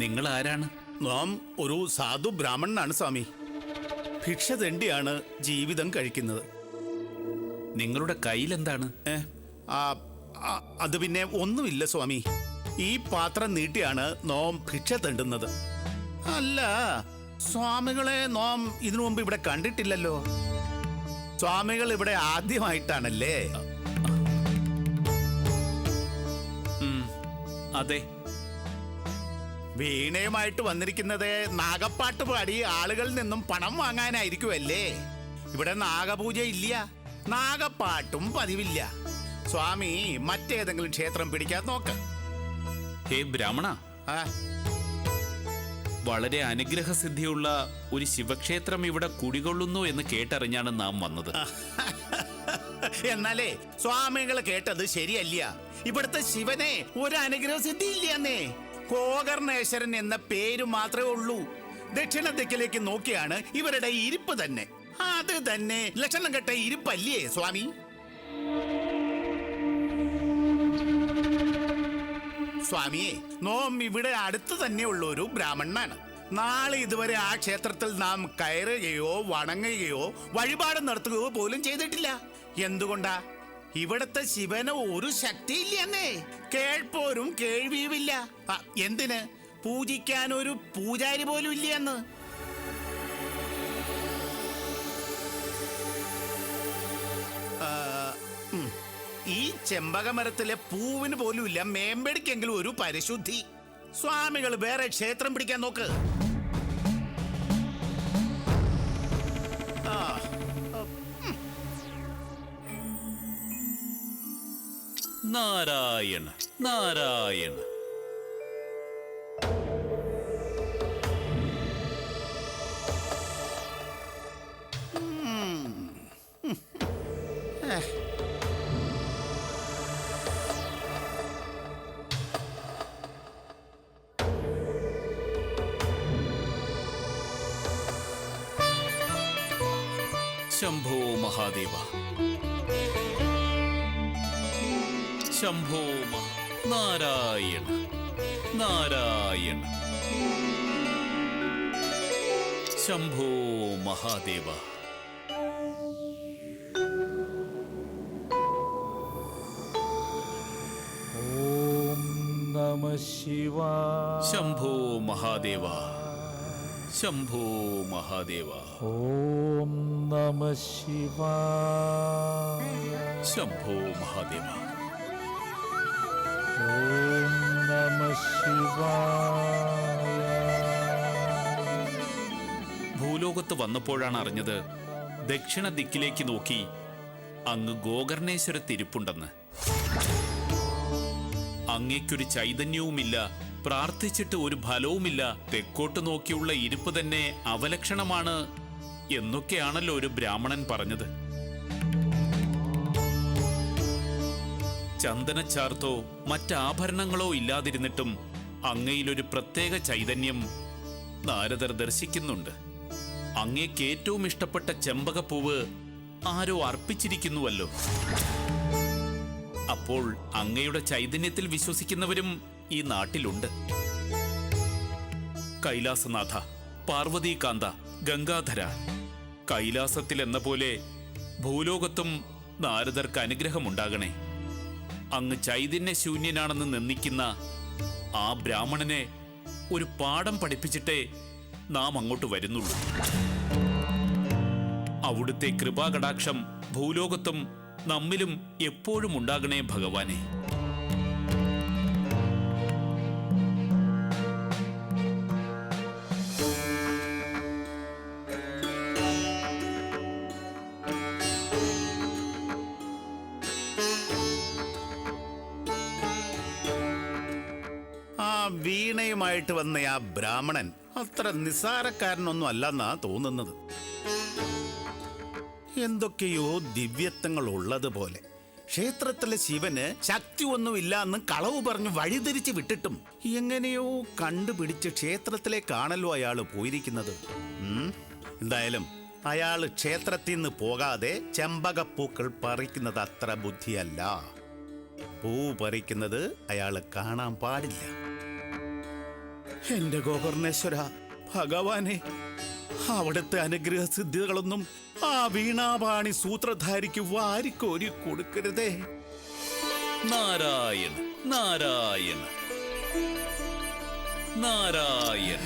നിങ്ങൾ ആരാണ് നാം ഒരു സാധു ബ്രാഹ്മണനാണ് സ്വാമി. ഭിക്ഷ തെണ്ടിയാണ് ജീവിതം കഴിക്കുന്നത്. നിങ്ങളുടെ ആ, ആ, അത് പിന്നെ ഒന്നുമില്ല സ്വാമി. ഈ പാത്രം നീട്ടിയാണ് നോം ഭിക്ഷ തെണ്ടുന്നത് അല്ല സ്വാമികളെ നോം ഇതിനു മുമ്പ് ഇവിടെ കണ്ടിട്ടില്ലല്ലോ. സ്വാമികൾ ഇവിടെ ആദ്യമായിട്ടാണല്ലേ? അതെ. വീണയുമായിട്ട് വന്നിരിക്കുന്നത് നാഗപ്പാട്ട് പാടി ആളുകളിൽ നിന്നും പണം വാങ്ങാനായിരിക്കുമല്ലേ ഇവിടെ നാഗപൂജ ഇല്ല നാഗപ്പാട്ടും പതിവില്ല. സ്വാമി മറ്റേതെങ്കിലും ക്ഷേത്രം പിടിക്കാൻ നോക്ക്. ഹേ ബ്രാഹ്മണ. വളരെ അനുഗ്രഹസിദ്ധിയുള്ള ഒരു ശിവക്ഷേത്രം ഇവിടെ കുടികൊള്ളുന്നു എന്ന് കേട്ടറിഞ്ഞാണ് നാം വന്നത്. എന്നാലേ സ്വാമികൾ കേട്ടത് ശരിയല്ല. ഇവിടുത്തെ ശിവനെ ഒരു അനുഗ്രഹ സിദ്ധി ഇല്ലെന്നേ കോകർണേശ്വരൻ എന്ന പേര് മാത്രമേ ഉള്ളൂ. ദക്ഷിണ ദിക്കിലേക്ക് നോക്കിയാണ് ഇവരുടെ ഇരിപ്പ് തന്നെ. അത് തന്നെ ലക്ഷണം കെട്ട ഇരിപ്പല്ലേ സ്വാമി? സ്വാമിയെ നോം ഇവിടെ അടുത്ത് ഉള്ള ഒരു ബ്രാഹ്മണനാണ്. നാളെ ഇതുവരെ ആ ക്ഷേത്രത്തിൽ നാം കയറുകയോ വണങ്ങുകയോ വഴിപാട് നടത്തുകയോ പോലും ചെയ്തിട്ടില്ല. എന്തുകൊണ്ടാ? ഇവിടത്തെ ശിവന് ഒരു ശക്തിയില്ലെന്നേ. കേൾപ്പോരും കേൾവിയുമില്ല. എന്തിന്? പൂജിക്കാൻ ഒരു പൂജാരി പോലും ഇല്ലെന്ന്. ഈ ചെമ്പകമരത്തിലെ പൂവിന് പോലും ഇല്ല മേമ്പടിക്കെങ്കിലും ഒരു പരിശുദ്ധി. സ്വാമികൾ വേറെ ക്ഷേത്രം പിടിക്കാൻ നോക്ക്. നാരായണ നാരായണ ശംഭോ നാരായണ നാരായണ. ശംഭോ മഹാദേവ. ശംഭോ മഹാദേവ. ശംഭോ മഹാദേവ. ഓം നമ ശിവ ശംഭോ മഹാദേവ. ഓം ഭൂലോകത്ത് വന്നപ്പോഴാണ് അറിഞ്ഞത് ദക്ഷിണ ദിക്കിലേക്ക് നോക്കി അങ്ങ് ഗോകർണേശ്വരത്തിരിപ്പുണ്ടെന്ന് അങ്ങേക്കൊരു ചൈതന്യവുമില്ല പ്രാർത്ഥിച്ചിട്ട് ഒരു ഫലവുമില്ല തെക്കോട്ട് നോക്കിയുള്ള ഇരിപ്പ് തന്നെ അവലക്ഷണമാണ് എന്നൊക്കെയാണല്ലോ ഒരു ബ്രാഹ്മണൻ പറഞ്ഞത്. ചന്ദനച്ചാർത്തോ മറ്റാഭരണങ്ങളോ ഇല്ലാതിരുന്നിട്ടും അങ്ങയിലൊരു പ്രത്യേക ചൈതന്യം നാരദർ ദർശിക്കുന്നുണ്ട്. അങ്ങേക്ക് ഏറ്റവും ഇഷ്ടപ്പെട്ട ചെമ്പകപ്പൂവ് ആരോ അർപ്പിച്ചിരിക്കുന്നുവല്ലോ. അപ്പോൾ അങ്ങയുടെ ചൈതന്യത്തിൽ വിശ്വസിക്കുന്നവരും ഈ നാട്ടിലുണ്ട്. കൈലാസനാഥ പാർവതീകാന്ത ഗംഗാധര കൈലാസത്തിൽ എന്ന പോലെ ഭൂലോകത്തും നാരദർക്ക് അനുഗ്രഹമുണ്ടാകണേ. അങ്ങ് ചൈതന്യശൂന്യനാണെന്ന് നിന്ദിക്കുന്ന ആ ബ്രാഹ്മണനെ ഒരു പാഠം പഠിപ്പിച്ചിട്ടേ നാം അങ്ങോട്ട് വരുന്നുള്ളൂ. അവിടുത്തെ കൃപാകടാക്ഷം ഭൂലോകത്തും നമ്മിലും എപ്പോഴും ഉണ്ടാകണേ ഭഗവാനെ. വീണയുമായിട്ട് വന്ന ആ ബ്രാഹ്മണൻ അത്ര നിസാരക്കാരനൊന്നും അല്ലെന്നാ തോന്നുന്നത്. എന്തൊക്കെയോ ദിവ്യത്വങ്ങൾ ഉള്ളതുപോലെ ക്ഷേത്രത്തിലെ ശിവന് ശക്തി ഒന്നുമില്ല എന്ന് കളവ് പറഞ്ഞ് വഴിതിരിച്ച് വിട്ടിട്ടും എങ്ങനെയോ കണ്ടുപിടിച്ച് ക്ഷേത്രത്തിലേക്കാണല്ലോ അയാൾ പോയിരിക്കുന്നത്. എന്തായാലും അയാൾ ക്ഷേത്രത്തിൽ നിന്ന് പോകാതെ ചെമ്പകപ്പൂക്കൾ പറിക്കുന്നത് അത്ര ബുദ്ധിയല്ല. പൂ പറിക്കുന്നത് അയാൾ കാണാൻ പാടില്ല. എന്റെ ഗോകർണേശ്വര ഭഗവാനെ അവിടുത്തെ അനുഗ്രഹ സിദ്ധികളൊന്നും ആ വീണാപാണി സൂത്രധാരിക്ക് വാരിക്കോരി കൊടുക്കരുതേ. നാരായണ നാരായണ നാരായണ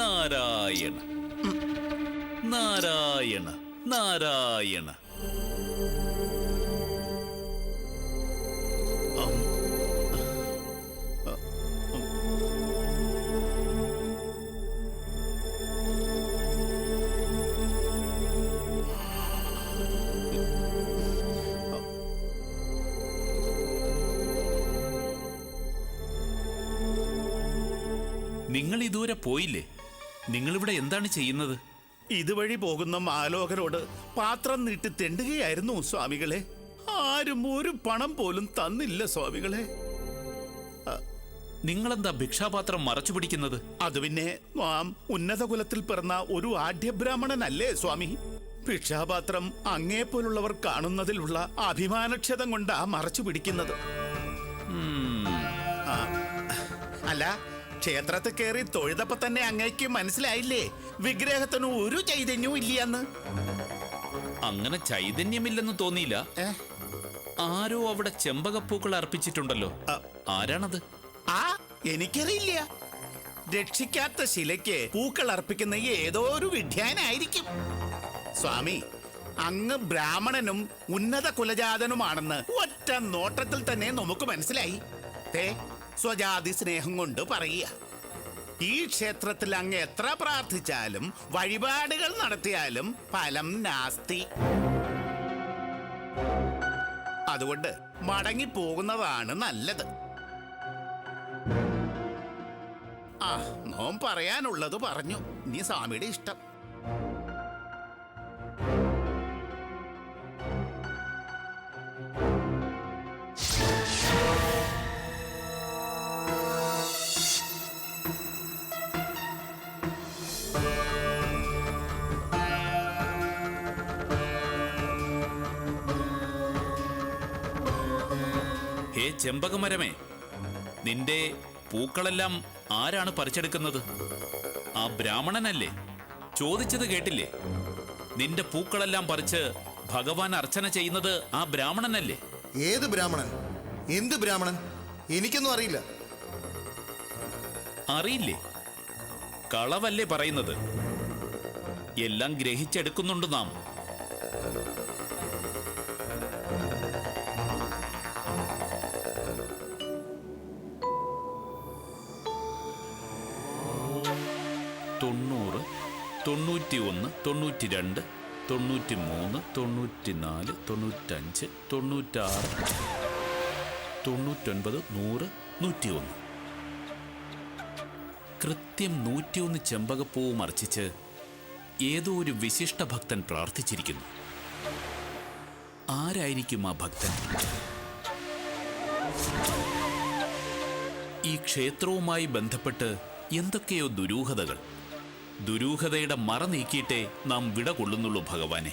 നാരായണ നാരായണ നാരായണ. നിങ്ങൾ ഇതുവരെ പോയില്ലേ? നിങ്ങൾ ഇവിടെ എന്താണ് ചെയ്യുന്നത്? ഇതുവഴി പോകുന്ന മാലോകരോട് പാത്രം നീട്ടി തെണ്ടുകയായിരുന്നു സ്വാമികളെ. ആരും ഒരു പണം പോലും തന്നില്ല സ്വാമികളെ. നിങ്ങളെന്താ ഭിക്ഷാപാത്രം മറച്ചു പിടിക്കുന്നത്? അത് പിന്നെ നാം ഉന്നത കുലത്തിൽ പിറന്ന ഒരു ആഢ്യബ്രാഹ്മണനല്ലേ സ്വാമി? ഭിക്ഷാപാത്രം അങ്ങേപ്പോലുള്ളവർ കാണുന്നതിലുള്ള അഭിമാനക്ഷതം കൊണ്ടാ മറച്ചു പിടിക്കുന്നത്. അല്ല ക്ഷേത്രത്തിൽ കയറി തൊഴുതപ്പോ തന്നെ അങ്ങേക്ക് മനസ്സിലായില്ലേ? വിഗ്രഹത്തിന് ഒരു ചൈതന്യവും ഇല്ലയെന്ന്. അങ്ങനെ ചൈതന്യമില്ലെന്ന് തോന്നിയില്ല. ആരോ അവിടെ ചെമ്പകപ്പൂക്കൾ അർപ്പിച്ചിട്ടുണ്ടല്ലോ. ആരാണത്? ആ എനിക്കറിയില്ല. രക്ഷിക്കാത്ത ശിലയ്ക്ക് പൂക്കൾ അർപ്പിക്കുന്ന ഏതോ ഒരു വിഡ്ഢാനായിരിക്കും സ്വാമി അങ്ങ് ബ്രാഹ്മണനും ഉന്നത കുലജാതനുമാണെന്ന് ഒറ്റ നോട്ടത്തിൽ തന്നെ നമുക്ക് മനസ്സിലായി. സ്വജാതി സ്നേഹം കൊണ്ട് പറയുക. ഈ ക്ഷേത്രത്തിൽ അങ്ങ് എത്ര പ്രാർത്ഥിച്ചാലും വഴിപാടുകൾ നടത്തിയാലും ഫലം നാസ്തി. അതുകൊണ്ട് മടങ്ങി പോകുന്നതാണ് നല്ലത്. ആ നോം പറയാനുള്ളത് പറഞ്ഞു. നീ സ്വാമിയുടെ ഇഷ്ടം. ചെമ്പകമരമേ നിന്റെ പൂക്കളെല്ലാം ആരാണ് പറിച്ചെടുക്കുന്നത്? ആ ബ്രാഹ്മണനല്ലേ? ചോദിച്ചത് കേട്ടില്ലേ? നിന്റെ പൂക്കളെല്ലാം പറിച്ച് ഭഗവാൻ അർച്ചന ചെയ്യുന്നത് ആ ബ്രാഹ്മണനല്ലേ? ഏത് ബ്രാഹ്മണൻ? എന്ത് ബ്രാഹ്മണൻ? എനിക്കൊന്നും അറിയില്ല. അറിയില്ലേ? കളവല്ലേ പറയുന്നത്? എല്ലാം ഗ്രഹിച്ചെടുക്കുന്നുണ്ട് നാം. തൊണ്ണൂറ് തൊണ്ണൂറ്റി ഒന്ന് തൊണ്ണൂറ്റി രണ്ട് തൊണ്ണൂറ്റി മൂന്ന് തൊണ്ണൂറ്റി നാല് തൊണ്ണൂറ്റഞ്ച് തൊണ്ണൂറ്റാറ് തൊണ്ണൂറ്റൊൻപത് നൂറ് നൂറ്റി ഒന്ന് കൃത്യം നൂറ്റിയൊന്ന് ചെമ്പകപ്പൂവും അർച്ചിച്ച് ഏതോ ഒരു വിശിഷ്ട ഭക്തൻ പ്രാർത്ഥിച്ചിരിക്കുന്നു. ആരായിരിക്കും ആ ഭക്തൻ? ഈ ക്ഷേത്രവുമായി ബന്ധപ്പെട്ട് എന്തൊക്കെയോ ദുരൂഹതകൾ. ദുരൂഹതയുടെ മറ നീക്കിയിട്ടേ നാം വിട കൊള്ളുന്നുള്ളൂ ഭഗവാനെ.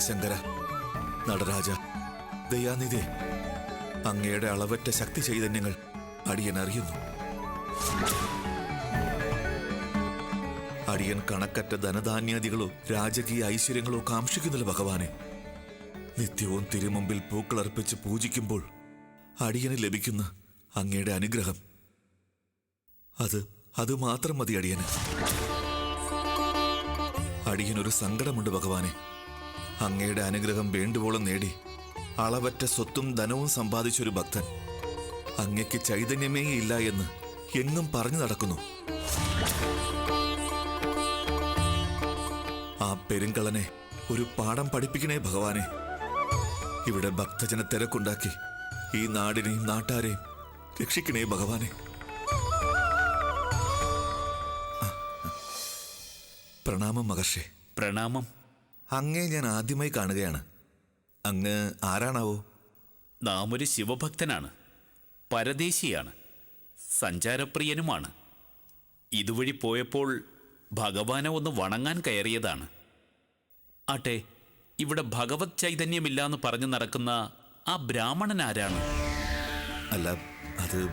ശ്രീശങ്കര നടരാജ ദയാനിധി അങ്ങയുടെ അളവറ്റ ശക്തി ചൈതന്യങ്ങൾ അടിയൻ അറിയുന്നു അടിയൻ കണക്കറ്റ ധനധാന്യാദികളോ രാജകീയ ഐശ്വര്യങ്ങളോ കാക്ഷിക്കുന്നില്ല ഭഗവാനെ നിത്യവും തിരുമുമ്പിൽ പൂക്കളർപ്പിച്ച് പൂജിക്കുമ്പോൾ അടിയന് ലഭിക്കുന്ന അങ്ങയുടെ അനുഗ്രഹം അത് അത് മാത്രം മതി അടിയന് അടിയനൊരു സങ്കടമുണ്ട് ഭഗവാനെ അങ്ങയുടെ അനുഗ്രഹം വേണ്ടുവോളം നേടി. അളവറ്റ സ്വത്തും ധനവും സമ്പാദിച്ചൊരു ഭക്തൻ. അങ്ങയ്ക്ക് ചൈതന്യമേ ഇല്ല എന്ന് എങ്ങും പറഞ്ഞു നടക്കുന്നു. ആ പെരുങ്കളനെ ഒരു പാഠം പഠിപ്പിക്കണേ ഭഗവാനെ. ഇവിടെ ഭക്തജന തിരക്കുണ്ടാക്കി ഈ നാടിനെയും നാട്ടാരെയും രക്ഷിക്കണേ ഭഗവാനെ. പ്രണാമം മഹർഷി. പ്രണാമം. അങ്ങേ ഞാൻ ആദ്യമായി കാണുകയാണ്. അങ്ങ് ആരാണാവോ? നാം ഒരു ശിവഭക്തനാണ്. പരദേശിയാണ്. സഞ്ചാരപ്രിയനുമാണ്. ഇതുവഴി പോയപ്പോൾ ഭഗവാനെ ഒന്ന് വണങ്ങാൻ കയറിയതാണ്. ആട്ടെ ഇവിടെ ഭഗവത് ചൈതന്യമില്ലാന്ന് പറഞ്ഞു നടക്കുന്ന ആ ബ്രാഹ്മണൻ ആരാണ്? അല്ല അത്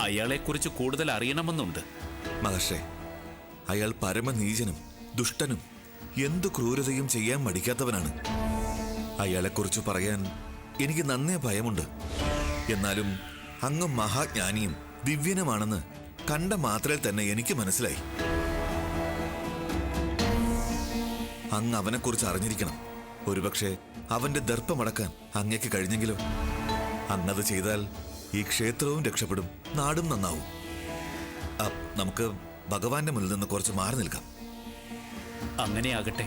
അയാളെക്കുറിച്ച് കൂടുതൽ അറിയണമെന്നുണ്ട്. മഹർഷേ അയാൾ പരമനീചനും ദുഷ്ടനും. എന്തു ക്രൂരതയും ചെയ്യാൻ മടിക്കാത്തവനാണ്. അയാളെക്കുറിച്ച് പറയാൻ എനിക്ക് നന്നേ ഭയമുണ്ട്. എന്നാലും അങ്ങ് മഹാജ്ഞാനിയും ദിവ്യനുമാണെന്ന് കണ്ട മാത്രയിൽ തന്നെ എനിക്ക് മനസ്സിലായി. അങ്ങ് അവനെക്കുറിച്ച് അറിഞ്ഞിരിക്കണം. ഒരുപക്ഷെ അവന്റെ ദർപ്പമടക്കാൻ അങ്ങയ്ക്ക് കഴിഞ്ഞെങ്കിലോ? അങ്ങത് ചെയ്താൽ ഈ ക്ഷേത്രവും രക്ഷപ്പെടും നാടും നന്നാവും. നമുക്ക് ഭഗവാന്റെ മുന്നിൽ നിന്ന് കുറച്ച് മാറി നിൽക്കാം. അങ്ങനെയാകട്ടെ.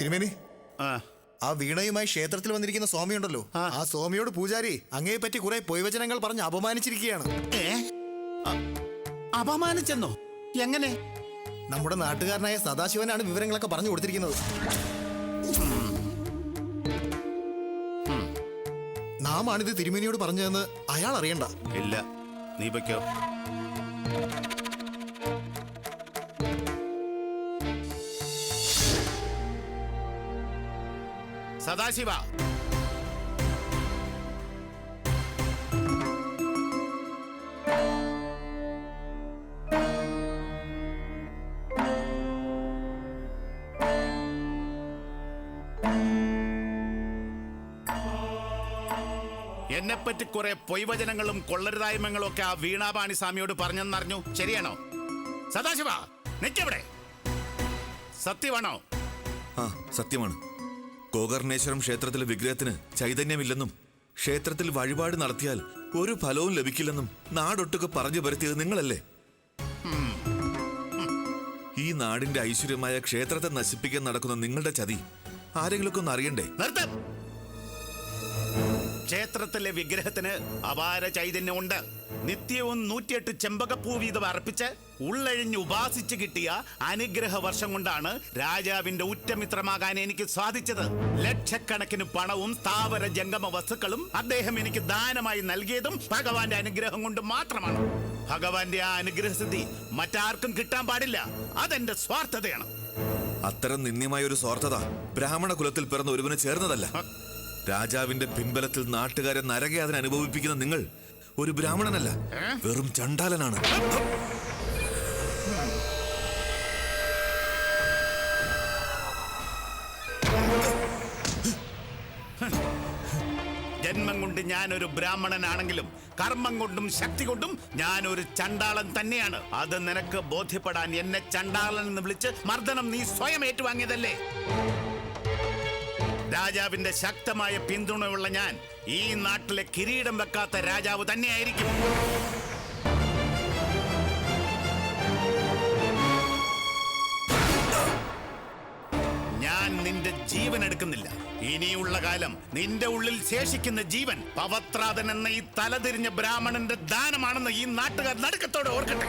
തിരുമേനി. ആ. ആ വീണയുമായി ക്ഷേത്രത്തിൽ വന്നിരിക്കുന്ന സ്വാമിയുണ്ടല്ലോ ആ. സ്വാമിയോട് പൂജാരി അങ്ങയെ പറ്റി കുറെ പൊയ്വചനങ്ങൾ പറഞ്ഞ് അപമാനിച്ചിരിക്കുകയാണ്. ഏ? അ- അപമാനിച്ചെന്നോ? എങ്ങനെ? നമ്മുടെ നാട്ടുകാരനായ സദാശിവനാണ് വിവരങ്ങളൊക്കെ പറഞ്ഞു കൊടുത്തിരിക്കുന്നത്. നാം ആണിത് തിരുമേനിയോട് പറഞ്ഞതെന്ന് അയാൾ അറിയണ്ട. ഇല്ല. നീ പൊയ്ക്കോ. സദാശിവ. എന്നെപ്പറ്റി കുറെ പൊയ്വചനങ്ങളും കൊള്ളരുതായ്മകളും ഒക്കെ ആ വീണാപാണി സ്വാമിയോട് പറഞ്ഞെന്നറിഞ്ഞു. ശരിയാണോ? സദാശിവ നിൽക്കവിടെ സത്യമാണോ? ആ സത്യമാണ്. ഗോകർണേശ്വരം ക്ഷേത്രത്തിലെ വിഗ്രഹത്തിന് ചൈതന്യമില്ലെന്നും ക്ഷേത്രത്തിൽ വഴിപാട് നടത്തിയാൽ ഒരു ഫലവും ലഭിക്കില്ലെന്നും നാടൊട്ടുക്ക് പറഞ്ഞു വരുത്തിയത് നിങ്ങളല്ലേ? ഈ നാടിന്റെ ഐശ്വര്യമായ ക്ഷേത്രത്തെ നശിപ്പിക്കാൻ നടക്കുന്ന നിങ്ങളുടെ ചതി ആരെങ്കിലുമൊക്കെ ഒന്ന് അറിയണ്ടേ? ക്ഷേത്രത്തിലെ വിഗ്രഹത്തിന് അപാര ചൈതന്യമുണ്ട്. നിത്യവും നൂറ്റിയെട്ട് ചെമ്പകപ്പൂ വീതം അർപ്പിച്ച് ഉള്ളഴിഞ്ഞ് ഉപാസിച്ച് കിട്ടിയ അനുഗ്രഹ വർഷം കൊണ്ടാണ് രാജാവിന്റെ ഉറ്റമിത്രമാകാൻ എനിക്ക് സാധിച്ചത്. ലക്ഷക്കണക്കിന് പണവും സ്ഥാവര ജംഗമ വസ്തുക്കളും അദ്ദേഹം എനിക്ക് ദാനമായി നൽകിയതും ഭഗവാന്റെ അനുഗ്രഹം കൊണ്ട് മാത്രമാണ്. ഭഗവാന്റെ ആ അനുഗ്രഹസിദ്ധി മറ്റാർക്കും കിട്ടാൻ പാടില്ല. അതെന്റെ സ്വാർത്ഥതയാണ്. അത്തരം നിന്ദ്യമായ ഒരു സ്വാർത്ഥത ബ്രാഹ്മണ കുലത്തിൽ പിറന്ന ഒരുവന് ചേർന്നതല്ല. രാജാവിന്റെ പിൻബലത്തിൽ നാട്ടുകാരെ നരകയാതന അനുഭവിപ്പിക്കുന്ന നിങ്ങൾ ഒരു ബ്രാഹ്മണനല്ല വെറും ചണ്ടാലനാണ്. ജന്മം കൊണ്ട് ഞാൻ ഒരു ബ്രാഹ്മണനാണെങ്കിലും കർമ്മം കൊണ്ടും ശക്തി കൊണ്ടും ഞാൻ ഒരു ചണ്ടാളൻ തന്നെയാണ്. അത് നിനക്ക് ബോധ്യപ്പെടാൻ എന്നെ ചണ്ടാളൻ എന്ന് വിളിച്ച് മർദ്ദനം നീ സ്വയം ഏറ്റുവാങ്ങിയതല്ലേ? രാജാവിന്റെ ശക്തമായ പിന്തുണയുള്ള ഞാൻ ഈ നാട്ടിലെ കിരീടം വെക്കാത്ത രാജാവ് തന്നെയായിരിക്കും. ഞാൻ നിന്റെ ജീവൻ എടുക്കുന്നില്ല. ഇനിയുള്ള കാലം നിന്റെ ഉള്ളിൽ ശേഷിക്കുന്ന ജീവൻ പവത്രാതൻ എന്ന ഈ തലതിരിഞ്ഞ ബ്രാഹ്മണന്റെ ദാനമാണെന്ന് ഈ നാട്ടുകാർ നടുക്കത്തോടെ ഓർക്കട്ടെ.